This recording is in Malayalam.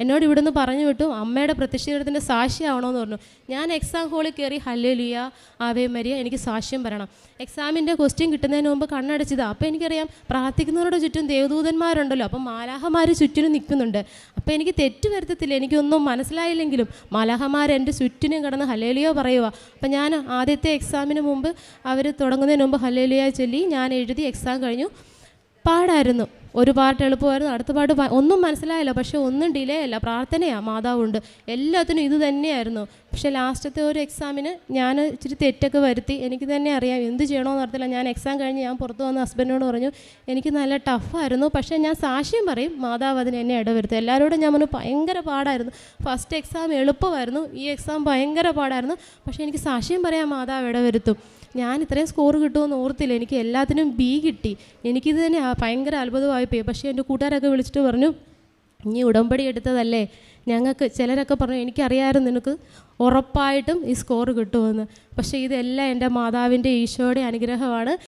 എന്നോട് ഇവിടുന്ന് പറഞ്ഞു വിട്ടു അമ്മയുടെ പ്രത്യക്ഷീകരണത്തിന്റെ സാക്ഷിയാവണമെന്ന് പറഞ്ഞു. ഞാൻ എക്സാം ഹോളിൽ കയറി ഹല്ലേലിയ ആവേ മരിയ എനിക്ക് സാക്ഷ്യം പറയണം എക്സാമിന്റെ ക്വസ്റ്റ്യൻ കിട്ടുന്നതിന് മുമ്പ് കണ്ണടച്ചതാണ് അപ്പോൾ എനിക്കറിയാം പ്രാർത്ഥിക്കുന്നവരുടെ ചുറ്റും ദേവദൂതന്മാരുണ്ടല്ലോ അപ്പം മാലാഹമാർ ചുറ്റിനും നിൽക്കുന്നുണ്ട്. അപ്പോൾ എനിക്ക് തെറ്റ് വരുത്തത്തില്ല എനിക്കൊന്നും മനസ്സിലായില്ലെങ്കിലും മാലാഹമാർ എന്റെ ചുറ്റിനും കിടന്ന് ഹലേലിയോ പറയുക അപ്പം ഞാൻ ആദ്യത്തെ എക്സാമിന് മുമ്പ് അവർ തുടങ്ങുന്നതിന് മുമ്പ് ഹലേലിയ ചൊല്ലി ഞാൻ എഴുതി എക്സാം കഴിഞ്ഞു. പാടായിരുന്നു. ഒരു പാട്ട് എളുപ്പമായിരുന്നു. അടുത്ത പാട്ട് ഒന്നും മനസ്സിലായില്ല. പക്ഷെ ഒന്നും ഡിലേ അല്ല പ്രാർത്ഥനയാണ് മാതാവുണ്ട്. എല്ലാത്തിനും ഇത് തന്നെയായിരുന്നു. പക്ഷെ ലാസ്റ്റത്തെ ഒരു എക്സാമിന് ഞാൻ ഇച്ചിരി തെറ്റൊക്കെ വരുത്തി. എനിക്ക് തന്നെ അറിയാം. എന്ത് ചെയ്യണമെന്ന് അറിയത്തില്ല. ഞാൻ എക്സാം കഴിഞ്ഞ് ഞാൻ പുറത്ത് വന്ന ഹസ്ബൻഡിനോട് പറഞ്ഞു എനിക്ക് നല്ല ടഫായിരുന്നു പക്ഷേ ഞാൻ സാക്ഷ്യം പറയും. മാതാവ് അതിന് എന്നെ ഇടവരുത്തും. എല്ലാവരോടും ഞാൻ പറഞ്ഞു ഭയങ്കര പാടായിരുന്നു. ഫസ്റ്റ് എക്സാം എളുപ്പമായിരുന്നു. ഈ എക്സാം ഭയങ്കര പാടായിരുന്നു. പക്ഷേ എനിക്ക് സാക്ഷ്യം പറയാൻ മാതാവ് ഇടവരുത്തും. ഞാൻ ഇത്രയും സ്കോർ കിട്ടുമെന്ന് ഓർത്തില്ല. എനിക്ക് എല്ലാത്തിനും ബി കിട്ടി. എനിക്കിത് തന്നെ ഭയങ്കര അത്ഭുതമായി പോയി പക്ഷേ എന്റെ കൂട്ടുകാരൊക്കെ വിളിച്ചിട്ട് പറഞ്ഞു നീ ഉടമ്പടി എടുത്തതല്ലേ? ഞങ്ങൾക്ക് ചിലരൊക്കെ പറഞ്ഞു എനിക്കറിയാമായിരുന്നു നിനക്ക് ഉറപ്പായിട്ടും ഈ സ്കോർ കിട്ടുമെന്ന്. പക്ഷേ ഇതെല്ലാം എന്റെ മാതാവിന്റെ ഈശോയുടെ അനുഗ്രഹമാണ്.